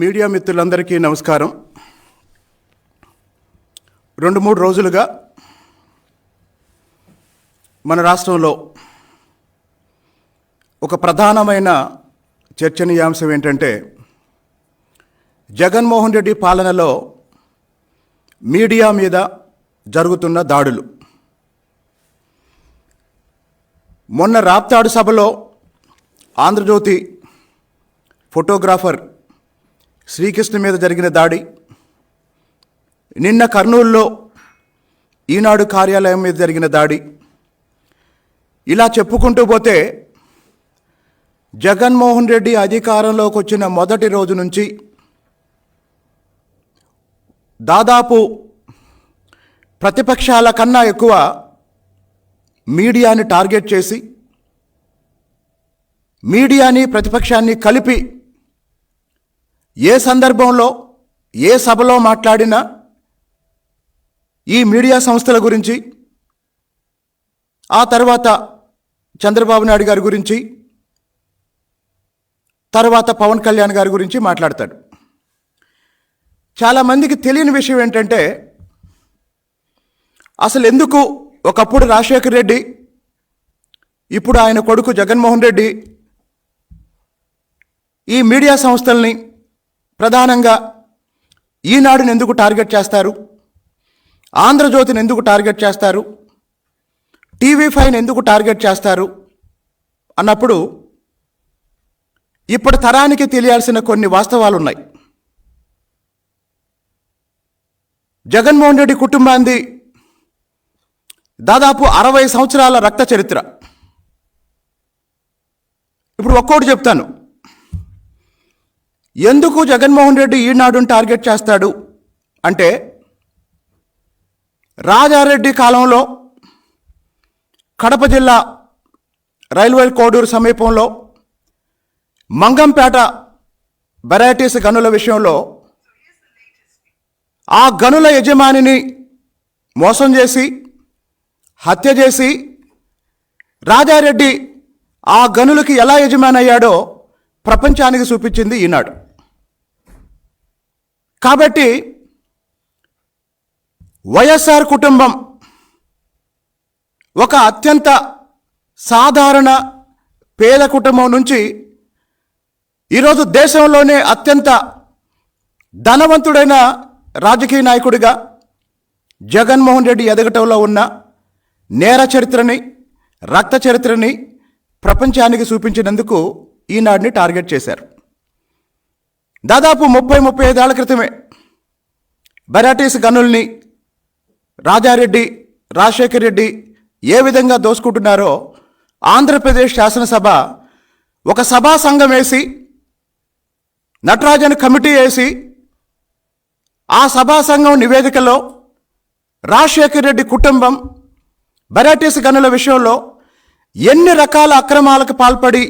Media మిత్రులందరికీ నమస్కారం. రెండు మూడు రోజులుగా మన రాష్ట్రంలో ఒక ప్రధానమైన చర్చనీయాంశం ఏంటంటే జగన్మోహన్ రెడ్డి పాలనలో మీడియా మీద జరుగుతున్న దాడులు. మొన్న రాప్తాడు సభలో ఆంధ్రజ్యోతి ఫోటోగ్రాఫర్ శ్రీకృష్ణ మీద జరిగిన దాడి నిన్న కర్నూలులో ఈనాడు కార్యాలయం మీద జరిగిన దాడి ఇలా చెప్పుకుంటూ పోతే జగన్మోహన్ రెడ్డి అధికారంలోకి వచ్చిన మొదటి రోజు నుంచి దాదాపు ప్రతిపక్షాల కన్నా ఎక్కువ మీడియాని టార్గెట్ చేసి మీడియాని ప్రతిపక్షాన్ని కలిపి ఏ సందర్భంలో ఏ సభలో మాట్లాడినా ఈ మీడియా సంస్థల గురించి ఆ తర్వాత చంద్రబాబు నాయుడు గారి గురించి తర్వాత పవన్ కళ్యాణ్ గారి గురించి మాట్లాడతాడు. చాలామందికి తెలియని విషయం ఏంటంటే అసలు ఎందుకు ఒకప్పుడు రాజశేఖర రెడ్డి ఇప్పుడు ఆయన కొడుకు జగన్మోహన్ రెడ్డి ఈ మీడియా సంస్థల్ని ప్రధానంగా ఈనాడుని ఎందుకు టార్గెట్ చేస్తారు? ఆంధ్రజ్యోతిని ఎందుకు టార్గెట్ చేస్తారు? టీవీ ఫైన్ ఎందుకు టార్గెట్ చేస్తారు? అన్నప్పుడు ఇప్పటి తరానికి తెలియాల్సిన కొన్ని వాస్తవాలు ఉన్నాయి జగన్మోహన్ రెడ్డి కుటుంబాన్ని దాదాపు అరవై సంవత్సరాల రక్త చరిత్ర. ఇప్పుడు ఒక్కోటి చెప్తాను. ఎందుకు జగన్మోహన్ రెడ్డి ఈనాడును టార్గెట్ చేస్తాడు? అంటే రాజారెడ్డి కాలంలో కడప జిల్లా రైల్వే కోడూరు సమీపంలో మంగంపేట వెరైటీస్ గనుల విషయంలో ఆ గనుల యజమానిని మోసం చేసి హత్య చేసి రాజారెడ్డి ఆ గనులకి ఎలా యజమాని అయ్యాడో ప్రపంచానికి చూపించింది ఈనాడు. కాబట్టి వైఎస్ఆర్ కుటుంబం ఒక అత్యంత సాధారణ పేద కుటుంబం నుంచి ఈరోజు దేశంలోనే అత్యంత ధనవంతుడైన రాజకీయ నాయకుడిగా జగన్మోహన్ రెడ్డి ఎదగటంలో ఉన్న నేర చరిత్రని రక్త చరిత్రని ప్రపంచానికి చూపించినందుకు ఈనాడిని టార్గెట్ చేశారు. దాదాపు ముప్పై ముప్పై ఐదేళ్ళ క్రితమే బెరాటీస్ గనుల్ని రాజారెడ్డి రాజశేఖర్ రెడ్డి ఏ విధంగా దోసుకుంటున్నారో ఆంధ్రప్రదేశ్ శాసనసభ ఒక సభా సంఘం వేసి నటరాజన్ కమిటీ వేసి ఆ సభా సంఘం నివేదికలో రాజశేఖర్ రెడ్డి కుటుంబం బెరాటీస్ గనుల విషయంలో ఎన్ని రకాల అక్రమాలకు పాల్పడి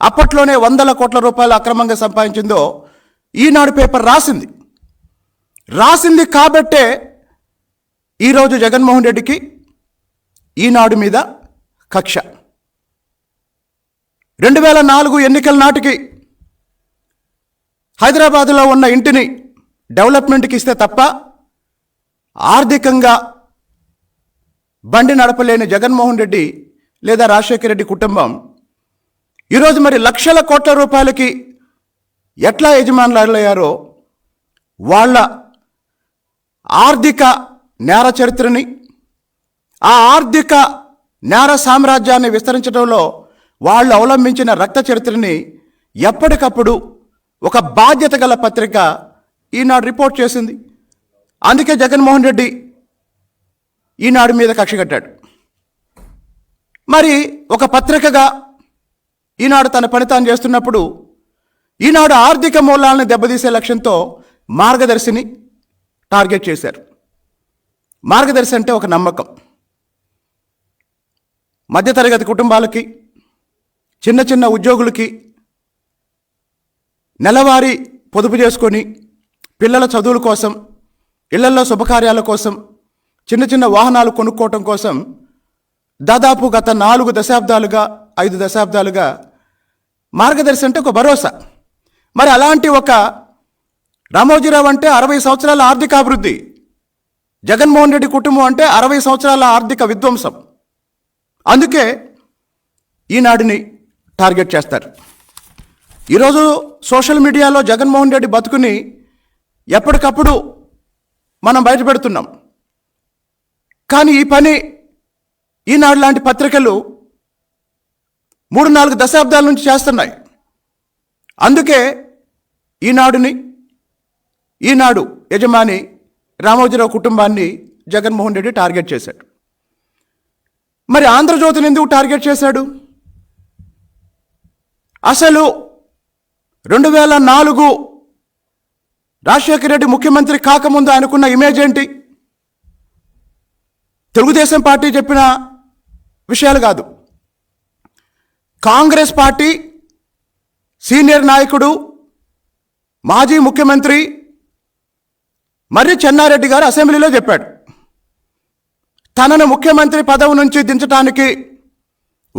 అప్పట్లోనే వందల కోట్ల రూపాయలు అక్రమంగా సంపాదించిందో ఈనాడు పేపర్ రాసింది. రాసింది కాబట్టే ఈరోజు జగన్మోహన్ రెడ్డికి ఈనాడు మీద కక్ష. రెండు వేల నాలుగు ఎన్నికల నాటికి హైదరాబాదులో ఉన్న ఇంటిని డెవలప్మెంట్కి ఇస్తే తప్ప ఆర్థికంగా బండి నడపలేని జగన్మోహన్ రెడ్డి లేదా రాజశేఖర రెడ్డి కుటుంబం ఈరోజు మరి లక్షల కోట్ల రూపాయలకి ఎట్లా యజమానులయ్యారో వాళ్ళ ఆర్థిక నేర చరిత్రని ఆ ఆర్థిక నేర సామ్రాజ్యాన్ని విస్తరించడంలో వాళ్ళు అవలంబించిన రక్త చరిత్రని ఎప్పటికప్పుడు ఒక బాధ్యత గల పత్రిక ఈనాడు రిపోర్ట్ చేసింది. అందుకే జగన్మోహన్ రెడ్డి ఈనాడు మీద కక్ష కట్టాడు. మరి ఒక పత్రికగా ఈనాడు తన పని తాను చేస్తున్నప్పుడు ఈనాడు ఆర్థిక మూలాలను దెబ్బతీసే లక్ష్యంతో మార్గదర్శిని టార్గెట్ చేశారు. మార్గదర్శి అంటే ఒక నమ్మకం. మధ్యతరగతి కుటుంబాలకి చిన్న చిన్న ఉద్యోగులకి నెలవారీ పొదుపు చేసుకొని పిల్లల చదువుల కోసం ఇళ్ళలో శుభకార్యాల కోసం చిన్న చిన్న వాహనాలు కొనుక్కోవటం కోసం దాదాపు గత నాలుగు దశాబ్దాలుగా ఐదు దశాబ్దాలుగా మార్గదర్శి అంటే ఒక భరోసా. మరి అలాంటి ఒక రామోజీరావు అంటే అరవై సంవత్సరాల ఆర్థిక అభివృద్ధి. జగన్మోహన్ రెడ్డి కుటుంబం అంటే అరవై సంవత్సరాల ఆర్థిక విధ్వంసం. అందుకే ఈనాడిని టార్గెట్ చేస్తారు. ఈరోజు సోషల్ మీడియాలో జగన్మోహన్ రెడ్డి బతుకుని ఎప్పటికప్పుడు మనం బయటపెడుతున్నాం. కానీ ఈ పని ఈనాడు లాంటి పత్రికలు మూడు నాలుగు దశాబ్దాల నుంచి చేస్తున్నాయి. అందుకే ఈనాడుని ఈనాడు యజమాని రామోజీరావు కుటుంబాన్ని జగన్మోహన్ రెడ్డి టార్గెట్ చేశాడు. మరి ఆంధ్రజ్యోతిని ఎందుకు టార్గెట్ చేశాడు? అసలు రెండు వేల నాలుగు రాజశేఖర రెడ్డి ముఖ్యమంత్రి కాకముందు ఆయనకున్న ఇమేజ్ ఏంటి? తెలుగుదేశం పార్టీ చెప్పిన విషయాలు కాదు. కాంగ్రెస్ పార్టీ సీనియర్ నాయకుడు మాజీ ముఖ్యమంత్రి మర్రి చెన్నారెడ్డి గారు అసెంబ్లీలో చెప్పాడు. తనను ముఖ్యమంత్రి పదవి నుంచి దించడానికి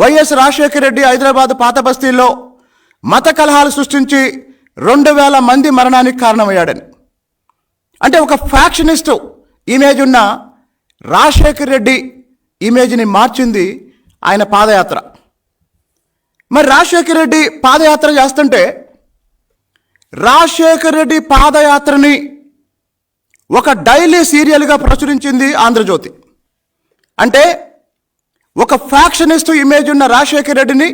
వైఎస్ రాజశేఖర రెడ్డి హైదరాబాద్ పాత బస్తీల్లో మత కలహాలు సృష్టించి రెండు వేల మంది మరణానికి కారణమయ్యాడని. అంటే ఒక ఫ్యాక్షనిస్ట్ ఇమేజ్ ఉన్న రాజశేఖర్ రెడ్డి ఇమేజ్ని మార్చింది ఆయన పాదయాత్ర. మరి రాజశేఖర్ రెడ్డి పాదయాత్ర చేస్తుంటే రాజశేఖర్ రెడ్డి పాదయాత్రని ఒక డైలీ సీరియల్గా ప్రచురించింది ఆంధ్రజ్యోతి. అంటే ఒక ఫ్యాక్షనిస్ట్ ఇమేజ్ ఉన్న రాజశేఖర్ రెడ్డిని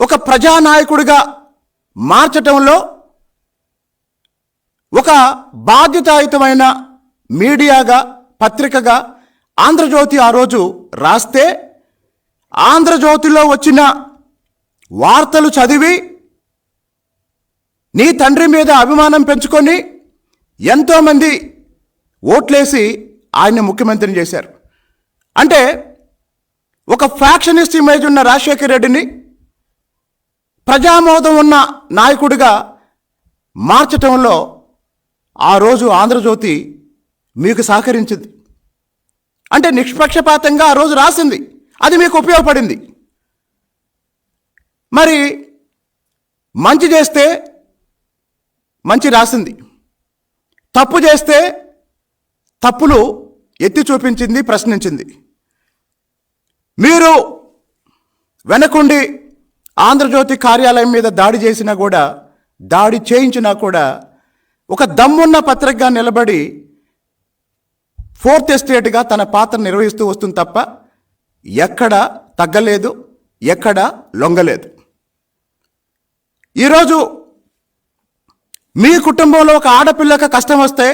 ఒక ప్రజానాయకుడిగా మార్చటంలో ఒక బాధ్యతాయుతమైన మీడియాగా పత్రికగా ఆంధ్రజ్యోతి ఆ రోజు రాస్తే ఆంధ్రజ్యోతిలో వచ్చిన వార్తలు చదివి నీ తండ్రి మీద అభిమానం పెంచుకొని ఎంతోమంది ఓట్లేసి ఆయన్ని ముఖ్యమంత్రిని చేశారు. అంటే ఒక ఫ్యాక్షనిస్ట్ ఇమేజ్ ఉన్న రాజశేఖర్ రెడ్డిని ప్రజామోదం ఉన్న నాయకుడిగా మార్చటంలో ఆ రోజు ఆంధ్రజ్యోతి మీకు సహకరించింది. అంటే నిష్పక్షపాతంగా ఆ రోజు రాసింది. అది మీకు ఉపయోగపడింది. మరి మంచి చేస్తే మంచి రాసింది. తప్పు చేస్తే తప్పులు ఎత్తి చూపించింది ప్రశ్నించింది. మీరు వెనకుండి ఆంధ్రజ్యోతి కార్యాలయం మీద దాడి చేసినా కూడా దాడి చేయించినా కూడా ఒక దమ్మున్న పత్రికగా నిలబడి ఫోర్త్ ఎస్టేట్గా తన పాత్ర నిర్వహిస్తూ వస్తుంది తప్ప ఎక్కడ తగ్గలేదు ఎక్కడ లొంగలేదు. ఈరోజు మీ కుటుంబంలో ఒక ఆడపిల్లకి కష్టం వస్తే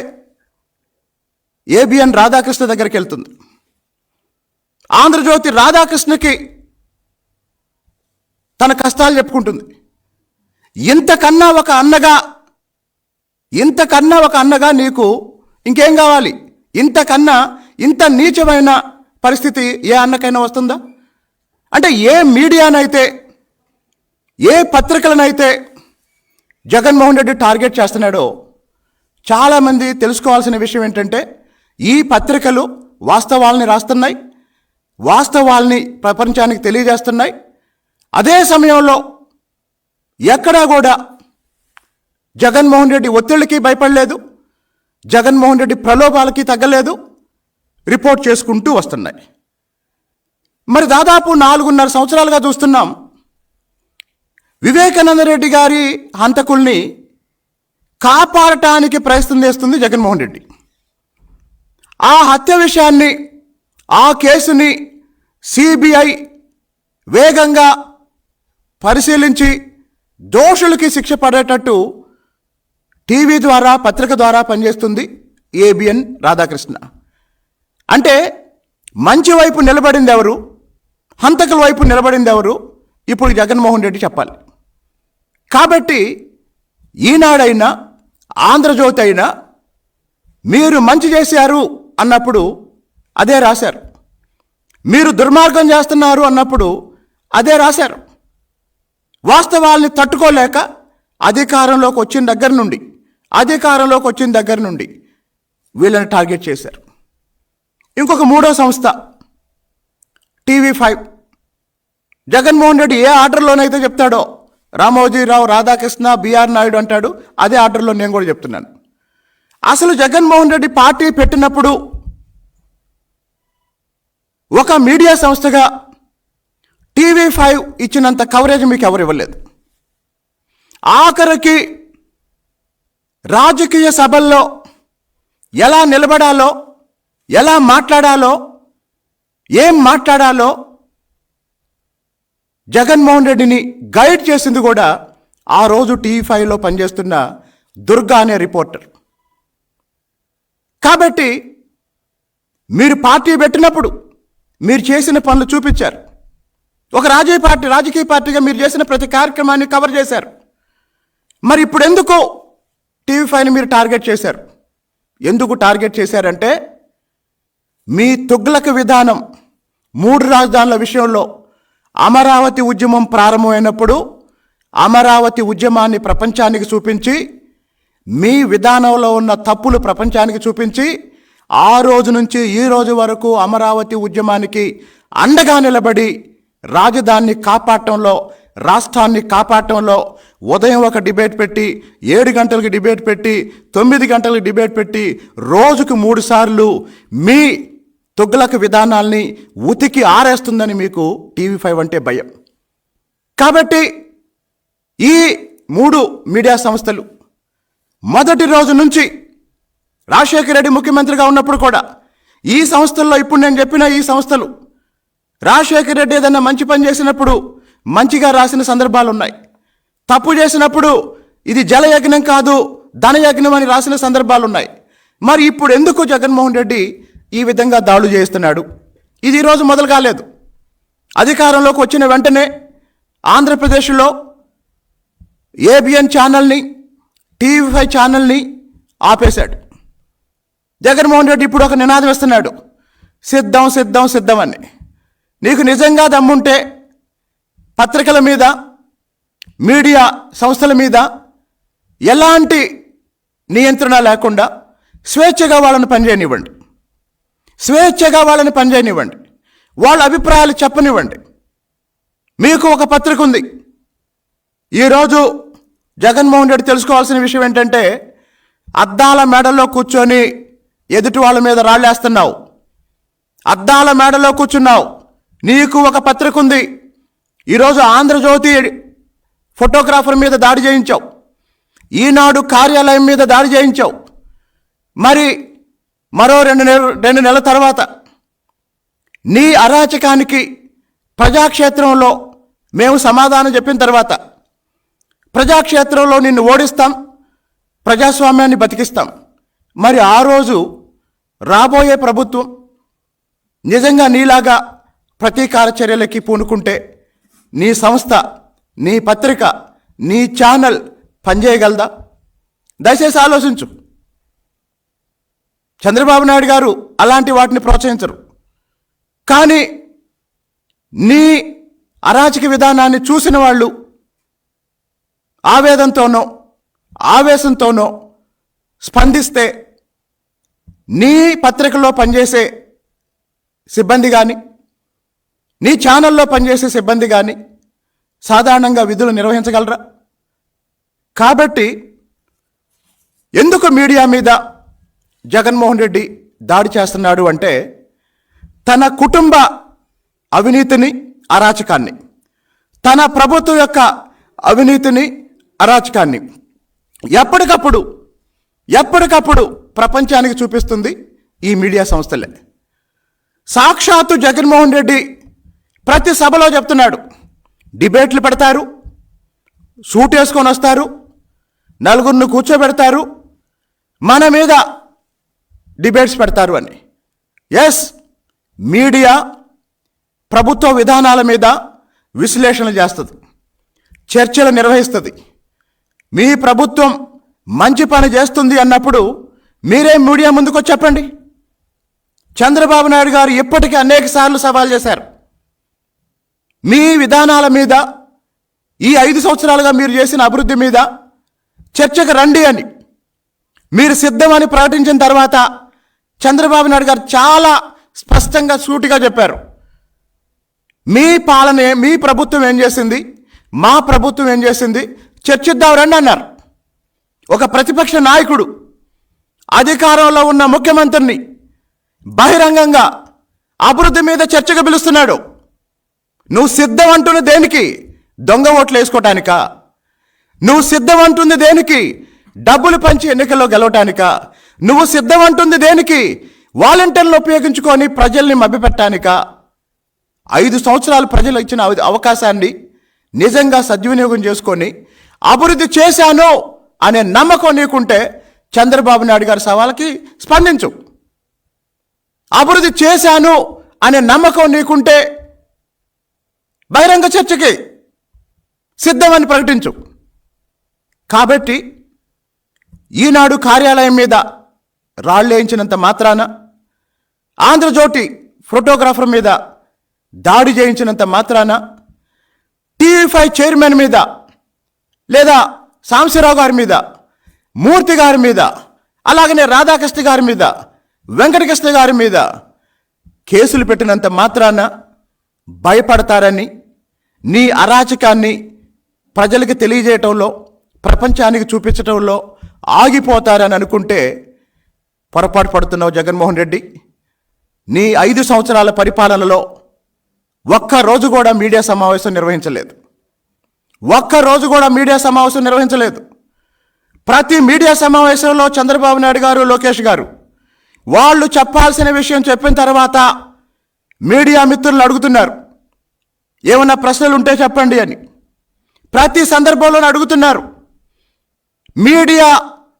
ఏబిఎన్ రాధాకృష్ణ దగ్గరికి వెళ్తుంది. ఆంధ్రజ్యోతి రాధాకృష్ణకి తన కష్టాలు చెప్పుకుంటుంది. ఇంతకన్నా ఒక అన్నగా ఇంతకన్నా ఒక అన్నగా నీకు ఇంకేం కావాలి? ఇంతకన్నా ఇంత నీచమైన పరిస్థితి ఏ అన్నకైనా వస్తుందా? అంటే ఏ మీడియానైతే ఏ పత్రికలనైతే జగన్మోహన్ రెడ్డి టార్గెట్ చేస్తున్నాడో చాలామంది తెలుసుకోవాల్సిన విషయం ఏంటంటే ఈ పత్రికలు వాస్తవాల్ని రాస్తున్నాయి వాస్తవాల్ని ప్రపంచానికి తెలియజేస్తున్నాయి. అదే సమయంలో ఎక్కడా కూడా జగన్మోహన్ రెడ్డి ఒత్తిళ్ళకి భయపడలేదు జగన్మోహన్ రెడ్డి ప్రలోభాలకి తగ్గలేదు రిపోర్ట్ చేసుకుంటూ వస్తున్నాయి. మరి దాదాపు నాలుగున్నర సంవత్సరాలుగా చూస్తున్నాం వివేకానంద రెడ్డి గారి హంతకుల్ని కాపాడటానికి ప్రయత్నం చేస్తుంది జగన్మోహన్ రెడ్డి. ఆ హత్య విషయాన్ని ఆ కేసుని సిబిఐ వేగంగా పరిశీలించి దోషులకి శిక్ష పడేటట్టు టీవీ ద్వారా పత్రిక ద్వారా పనిచేస్తుంది ఏబిఎన్ రాధాకృష్ణ. అంటే మంచి వైపు నిలబడింది ఎవరు? హంతకుల వైపు నిలబడింది ఎవరు? ఇప్పుడు జగన్మోహన్ రెడ్డి చెప్పాలి. కాబట్టి ఈనాడైనా ఆంధ్రజ్యోతి అయినా మీరు మంచి చేశారు అన్నప్పుడు అదే రాశారు. మీరు దుర్మార్గం చేస్తున్నారు అన్నప్పుడు అదే రాశారు. వాస్తవాల్ని తట్టుకోలేక అధికారంలోకి వచ్చిన దగ్గర నుండి అధికారంలోకి వచ్చిన దగ్గర నుండి వీళ్ళని టార్గెట్ చేశారు. ఇంకొక మూడో సంస్థ టీవీ ఫైవ్. జగన్మోహన్ రెడ్డి ఏ ఆర్డర్లోనైతే చెప్తాడో రామోజీరావు రాధాకృష్ణ బీఆర్ నాయుడు అంటాడు. అదే ఆర్డర్లో నేను కూడా చెప్తున్నాను. అసలు జగన్మోహన్ రెడ్డి పార్టీ పెట్టినప్పుడు ఒక మీడియా సంస్థగా టీవీ ఫైవ్ ఇచ్చినంత కవరేజ్ మీకు ఎవరు ఇవ్వలేదు. ఆఖరికి రాజకీయ సభల్లో ఎలా నిలబడాలో ఎలా మాట్లాడాలో ఏం మాట్లాడాలో జగన్మోహన్ రెడ్డిని గైడ్ చేసింది కూడా ఆ రోజు టీవీ ఫైవ్లో పనిచేస్తున్న దుర్గా అనే రిపోర్టర్. కాబట్టి మీరు పార్టీ పెట్టినప్పుడు మీరు చేసిన పనులు చూపించారు. ఒక రాజకీయ పార్టీ రాజకీయ పార్టీగా మీరు చేసిన ప్రతి కార్యక్రమాన్ని కవర్ చేశారు. మరి ఇప్పుడు ఎందుకు టీవీ ఫైవ్ని మీరు టార్గెట్ చేశారు. ఎందుకు టార్గెట్ చేశారంటే మీ తుగ్లక విధానం మూడు రాజధానుల విషయంలో అమరావతి ఉద్యమం ప్రారంభమైనప్పుడు అమరావతి ఉద్యమాన్ని ప్రపంచానికి చూపించి మీ విధానంలో ఉన్న తప్పులు ప్రపంచానికి చూపించి ఆ రోజు నుంచి ఈ రోజు వరకు అమరావతి ఉద్యమానికి అండగా నిలబడి రాజధానిని కాపాడటంలో రాష్ట్రాన్ని కాపాడటంలో ఉదయం ఒక డిబేట్ పెట్టి ఏడు గంటలకు డిబేట్ పెట్టి తొమ్మిది గంటలకు డిబేట్ పెట్టి రోజుకు మూడు సార్లు మీ తొగ్గులకు విధానాల్ని ఉతికి ఆరేస్తుందని మీకు టీవీ ఫైవ్ అంటే భయం. కాబట్టి ఈ మూడు మీడియా సంస్థలు మొదటి రోజు నుంచి రాజశేఖర రెడ్డి ముఖ్యమంత్రిగా ఉన్నప్పుడు కూడా ఈ సంస్థల్లో ఇప్పుడు నేను చెప్పిన ఈ సంస్థలు రాజశేఖర రెడ్డి ఏదైనా మంచి పని చేసినప్పుడు మంచిగా రాసిన సందర్భాలు ఉన్నాయి. తప్పు చేసినప్పుడు ఇది జలయజ్ఞం కాదు ధనయజ్ఞం అని రాసిన సందర్భాలు ఉన్నాయి. మరి ఇప్పుడు ఎందుకు జగన్మోహన్ రెడ్డి ఈ విధంగా దాడులు చేస్తున్నాడు ఇది ఈరోజు మొదలు కాలేదు. అధికారంలోకి వచ్చిన వెంటనే ఆంధ్రప్రదేశ్లో ఏబిఎన్ ఛానల్ని టీవీ ఫైవ్ ఛానల్ని ఆపేశాడు. జగన్మోహన్ రెడ్డి ఇప్పుడు ఒక నినాదం ఇస్తున్నాడు సిద్ధం సిద్ధం సిద్ధం అని. నీకు నిజంగా దమ్ముంటే పత్రికల మీద మీడియా సంస్థల మీద ఎలాంటి నియంత్రణ లేకుండా స్వేచ్ఛగా వాళ్ళని పనిచేయనివ్వండి. స్వేచ్ఛగా వాళ్ళని పనిచేయనివ్వండి. వాళ్ళ అభిప్రాయాలు చెప్పనివ్వండి. మీకు ఒక పత్రిక ఉంది. ఈరోజు జగన్మోహన్ రెడ్డి తెలుసుకోవాల్సిన విషయం ఏంటంటే అద్దాల మేడలో కూర్చొని ఎదుటి వాళ్ళ మీద రాళ్ళేస్తున్నావు. అద్దాల మేడలో కూర్చున్నావు. నీకు ఒక పత్రిక ఉంది. ఈరోజు ఆంధ్రజ్యోతి ఫోటోగ్రాఫర్ మీద దాడి చేయించావు. ఈనాడు కార్యాలయం మీద దాడి చేయించావు. మరి మరో రెండు నెల రెండు నెలల తర్వాత నీ అరాచకానికి ప్రజాక్షేత్రంలో మేము సమాధానం చెప్పిన తర్వాత ప్రజాక్షేత్రంలో నిన్ను ఓడిస్తాం ప్రజాస్వామ్యాన్ని బతికిస్తాం. మరి ఆ రోజు రాబోయే ప్రభుత్వం నిజంగా నీలాగా ప్రతీకార చర్యలకి పూనుకుంటే నీ సంస్థ నీ పత్రిక నీ ఛానల్ పనిచేయగలదా? దయచేసి ఆలోచించు. చంద్రబాబు నాయుడు గారు అలాంటి వాటిని ప్రోత్సహించరు. కానీ నీ అరాచక విధానాన్ని చూసిన వాళ్ళు ఆవేదంతోనో ఆవేశంతోనో స్పందిస్తే నీ పత్రికలో పనిచేసే సిబ్బంది కానీ నీ ఛానల్లో పనిచేసే సిబ్బంది కానీ సాధారణంగా విధులు నిర్వహించగలరా? కాబట్టి ఎందుకు మీడియా మీద జగన్మోహన్ రెడ్డి దాడి చేస్తున్నాడు అంటే తన కుటుంబ అవినీతిని అరాచకాన్ని తన ప్రభుత్వం యొక్క అవినీతిని అరాచకాన్ని ఎప్పటికప్పుడు ఎప్పటికప్పుడు ప్రపంచానికి చూపిస్తుంది ఈ మీడియా సంస్థలే. సాక్షాత్తు జగన్మోహన్ రెడ్డి ప్రతి సభలో చెప్తున్నాడు డిబేట్లు పెడతారు సూట్ వేసుకొని వస్తారు నలుగురిని కూర్చోబెడతారు మన మీద డిబేట్స్ పెడతారు అని. ఎస్ మీడియా ప్రభుత్వ విధానాల మీద విశ్లేషణ చేస్తుంది. చర్చలు నిర్వహిస్తుంది. మీ ప్రభుత్వం మంచి పని చేస్తుంది అన్నప్పుడు మీరే మీడియా ముందుకు చెప్పండి. చంద్రబాబు నాయుడు గారు ఇప్పటికీ అనేక సార్లు సవాల్ చేశారు. మీ విధానాల మీద ఈ ఐదు సంవత్సరాలుగా మీరు చేసిన అభివృద్ధి మీద చర్చకు రండి అని. మీరు సిద్ధమని ప్రకటించిన తర్వాత చంద్రబాబు నాయుడు గారు చాలా స్పష్టంగా సూటిగా చెప్పారు. మీ పాలన మీ ప్రభుత్వం ఏం చేసింది? మా ప్రభుత్వం ఏం చేసింది? చర్చిద్దాం రండి అన్నారు. ఒక ప్రతిపక్ష నాయకుడు అధికారంలో ఉన్న ముఖ్యమంత్రిని బహిరంగంగా అభివృద్ధి మీద చర్చకు పిలుస్తున్నాడు. నువ్వు సిద్ధం అంటున్న దేనికి? దొంగ ఓట్లు వేసుకోవటానికా నువ్వు సిద్ధం అంటుంది దేనికి? డబ్బులు పంచి ఎన్నికల్లో గెలవటానికా? నువ్వు సిద్ధం అంటుంది దేనికి? వాలంటీర్లు ఉపయోగించుకొని ప్రజల్ని మభ్యపెట్టానిక ఐదు సంవత్సరాలు ప్రజలు ఇచ్చిన అవకాశాన్ని నిజంగా సద్వినియోగం చేసుకొని అభివృద్ధి చేశాను అనే నమ్మకం నీకుంటే చంద్రబాబు నాయుడు గారి సవాళ్ళకి స్పందించు. అభివృద్ధి చేశాను అనే నమ్మకం నీకుంటే బహిరంగ చర్చకి సిద్ధమని ప్రకటించు. కాబట్టి ఈనాడు కార్యాలయం మీద రాళ్ళేయించినంత మాత్రాన ఆంధ్రజ్యోతి ఫోటోగ్రాఫర్ మీద దాడి చేయించినంత మాత్రాన టీవీ ఫైవ్ చైర్మన్ మీద లేదా సాంశీరావు గారి మీద మూర్తి గారి మీద అలాగనే రాధాకృష్ణ గారి మీద వెంకటకృష్ణ గారి మీద కేసులు పెట్టినంత మాత్రాన భయపడతారని నీ అరాచకాన్ని ప్రజలకు తెలియజేయటంలో ప్రపంచానికి చూపించటంలో ఆగిపోతారని అనుకుంటే పొరపాటు పడుతున్నావు జగన్మోహన్ రెడ్డి. నీ ఐదు సంవత్సరాల పరిపాలనలో ఒక్క రోజు కూడా మీడియా సమావేశం నిర్వహించలేదు. ఒక్క రోజు కూడా మీడియా సమావేశం నిర్వహించలేదు. ప్రతి మీడియా సమావేశంలో చంద్రబాబు నాయుడు గారు లోకేష్ గారు వాళ్ళు చెప్పాల్సిన విషయం చెప్పిన తర్వాత మీడియా మిత్రులను అడుగుతున్నారు. ఏమన్నా ప్రశ్నలు ఉంటే చెప్పండి అని. ప్రతి సందర్భంలోనూ అడుగుతున్నారు. మీడియా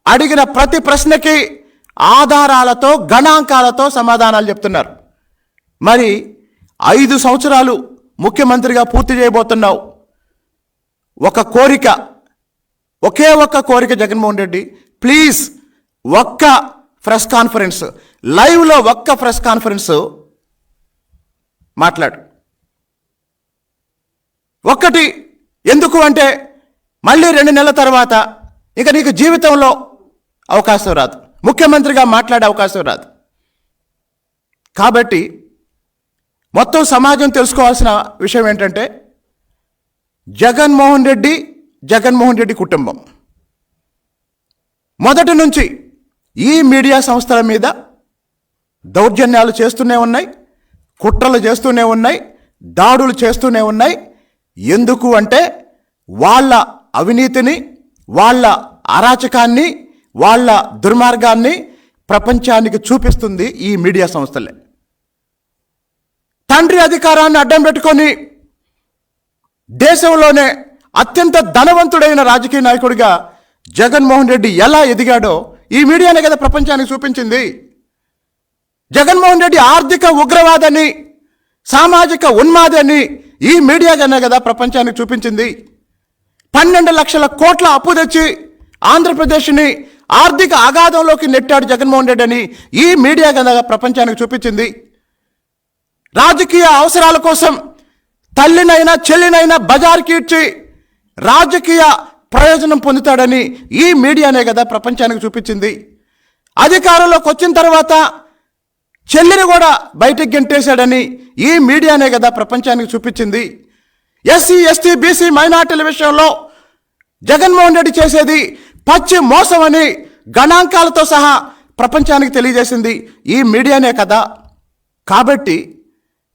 అడిగిన ప్రతి ప్రశ్నకి ఆధారాలతో గణాంకాలతో సమాధానాలు చెప్తున్నారు. మరి ఐదు సంవత్సరాలు ముఖ్యమంత్రిగా పూర్తి చేయబోతున్నావు. ఒక కోరిక ఒకే ఒక్క కోరిక జగన్మోహన్ రెడ్డి ప్లీజ్ ఒక్క ప్రెస్ కాన్ఫరెన్స్ లైవ్లో ఒక్క ప్రెస్ కాన్ఫరెన్స్ మాట్లాడు. ఒక్కటి ఎందుకు అంటే మళ్ళీ రెండు నెలల తర్వాత ఇక నీకు జీవితంలో అవకాశం రాదు. ముఖ్యమంత్రిగా మాట్లాడే అవకాశం రాదు. కాబట్టి మొత్తం సమాజం తెలుసుకోవాల్సిన విషయం ఏంటంటే జగన్మోహన్ రెడ్డి జగన్మోహన్ రెడ్డి కుటుంబం. మొదటి నుంచి ఈ మీడియా సంస్థల మీద దౌర్జన్యాలు చేస్తూనే ఉన్నాయి కుట్రలు చేస్తూనే ఉన్నాయి దాడులు చేస్తూనే ఉన్నాయి. ఎందుకు అంటే వాళ్ళ అవినీతిని వాళ్ళ అరాచకాన్ని వాళ్ళ దుర్మార్గాన్ని ప్రపంచానికి చూపిస్తుంది ఈ మీడియా సంస్థలే. తండ్రి అధికారాన్ని అడ్డం పెట్టుకొని దేశంలోనే అత్యంత ధనవంతుడైన రాజకీయ నాయకుడిగా జగన్మోహన్ రెడ్డి ఎలా ఎదిగాడో ఈ మీడియానే కదా ప్రపంచానికి చూపించింది. జగన్మోహన్ రెడ్డి ఆర్థిక ఉగ్రవాదని సామాజిక ఉన్మాదని ఈ మీడియాగానే కదా ప్రపంచానికి చూపించింది. పన్నెండు లక్షల కోట్ల అప్పు తెచ్చి ఆంధ్రప్రదేశ్ని ఆర్థిక అగాధంలోకి నెట్టాడు జగన్మోహన్ రెడ్డి అని ఈ మీడియా కదా ప్రపంచానికి చూపించింది. రాజకీయ అవసరాల కోసం తల్లినైనా చెల్లినైనా బజార్కి ఇచ్చి రాజకీయ ప్రయోజనం పొందుతాడని ఈ మీడియానే కదా ప్రపంచానికి చూపించింది. అధికారంలోకి వచ్చిన తర్వాత చెల్లిని కూడా బయటకు గెంటేశాడని ఈ మీడియానే కదా ప్రపంచానికి చూపించింది. ఎస్సీ ఎస్టీ బీసీ మైనార్టీల విషయంలో జగన్మోహన్ రెడ్డి చేసేది పచ్చి మోసం అని గణాంకాలతో సహా ప్రపంచానికి తెలియజేసింది ఈ మీడియానే కదా. కాబట్టి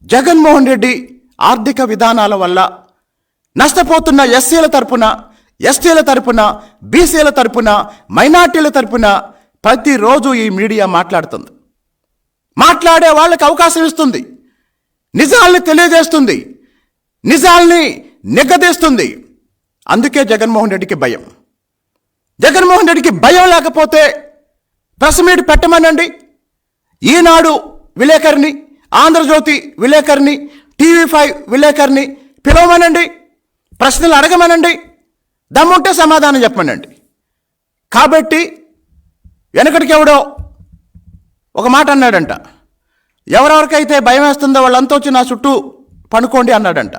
జగన్మోహన్ రెడ్డి ఆర్థిక విధానాల వల్ల నష్టపోతున్న ఎస్సీల తరపున ఎస్టీల తరపున బీసీల తరపున మైనార్టీల తరపున ప్రతిరోజు ఈ మీడియా మాట్లాడుతుంది. మాట్లాడే వాళ్ళకి అవకాశం ఇస్తుంది. నిజాల్ని తెలియజేస్తుంది. నిజాల్ని నిగ్గదీస్తుంది అందుకే జగన్మోహన్ రెడ్డికి భయం. జగన్మోహన్ రెడ్డికి భయం లేకపోతే ప్రెస్ మీట్ పెట్టమనండి. ఈనాడు విలేకరిని ఆంధ్రజ్యోతి విలేకరిని టీవీ ఫైవ్ విలేకరిని పిలవమనండి. ప్రశ్నలు అడగమనండి. దమ్ముంటే సమాధానం చెప్పమనండి. కాబట్టి వెనకటికి ఎవడో ఒక మాట అన్నాడంట. ఎవరెవరికైతే భయం వేస్తుందో వాళ్ళంతా వచ్చి నా చుట్టూ పనుకోండి అన్నాడంట.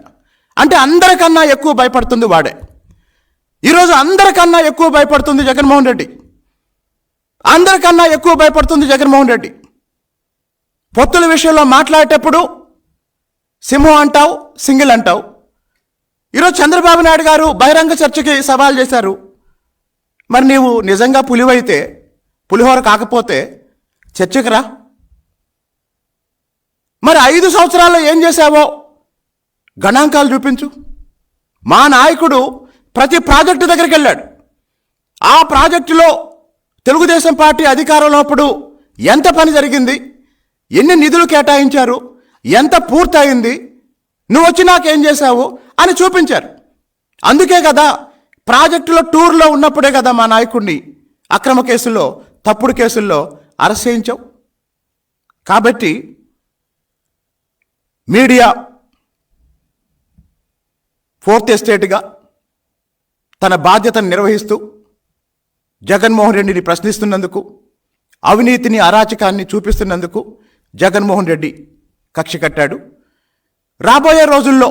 అంటే అందరికన్నా ఎక్కువ భయపడుతుంది వాడే. ఈరోజు అందరికన్నా ఎక్కువ భయపడుతుంది జగన్మోహన్ రెడ్డి. అందరికన్నా ఎక్కువ భయపడుతుంది జగన్మోహన్ రెడ్డి. పొత్తుల విషయంలో మాట్లాడేటప్పుడు సింహం అంటావు సింగిల్ అంటావు. ఈరోజు చంద్రబాబు నాయుడు గారు బహిరంగ చర్చకి సవాల్ చేశారు. మరి నీవు నిజంగా పులివైతే పులిహోర కాకపోతే చర్చకు రా. మరి ఐదు సంవత్సరాల్లో ఏం చేశావో గణాంకాలు చూపించు. మా నాయకుడు ప్రతి ప్రాజెక్టు దగ్గరికి వెళ్ళాడు. ఆ ప్రాజెక్టులో తెలుగుదేశం పార్టీ అధికారంలో అప్పుడు ఎంత పని జరిగింది? ఎన్ని నిధులు కేటాయించారు? ఎంత పూర్తయింది? నువ్వు వచ్చి నాకేం చేశావు? అని చూపించారు. అందుకే కదా ప్రాజెక్టులో టూర్లో ఉన్నప్పుడే కదా మా నాయకుడిని అక్రమ కేసుల్లో తప్పుడు కేసుల్లో అరెస్ట్ చేయించావు. కాబట్టి మీడియా ఫోర్త్ ఎస్టేట్గా తన బాధ్యతను నిర్వహిస్తూ జగన్మోహన్ రెడ్డిని ప్రశ్నిస్తున్నందుకు అవినీతిని అరాచకాన్ని చూపిస్తున్నందుకు జగన్మోహన్ రెడ్డి కక్ష కట్టాడు. రాబోయే రోజుల్లో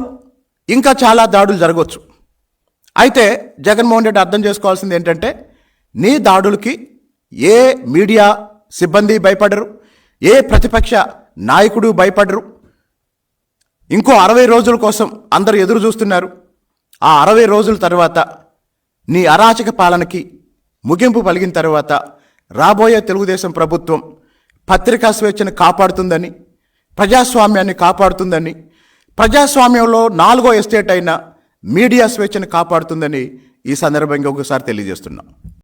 ఇంకా చాలా దాడులు జరగవచ్చు అయితే జగన్మోహన్ రెడ్డి అర్థం చేసుకోవాల్సింది ఏంటంటే నీ దాడులకి ఏ మీడియా సిబ్బంది భయపడరు ఏ ప్రతిపక్ష నాయకుడు భయపడరు. ఇంకో అరవై రోజుల కోసం అందరు ఎదురు చూస్తున్నారు. ఆ అరవై రోజుల తర్వాత నీ అరాచక పాలనకి ముగింపు పలిగిన తర్వాత రాబోయే తెలుగుదేశం ప్రభుత్వం పత్రికా స్వేచ్ఛను కాపాడుతుందని ప్రజాస్వామ్యాన్ని కాపాడుతుందని ప్రజాస్వామ్యంలో నాలుగో ఎస్టేట్ అయిన మీడియా స్వేచ్ఛను కాపాడుతుందని ఈ సందర్భంగా ఒకసారి తెలియజేస్తున్నాం.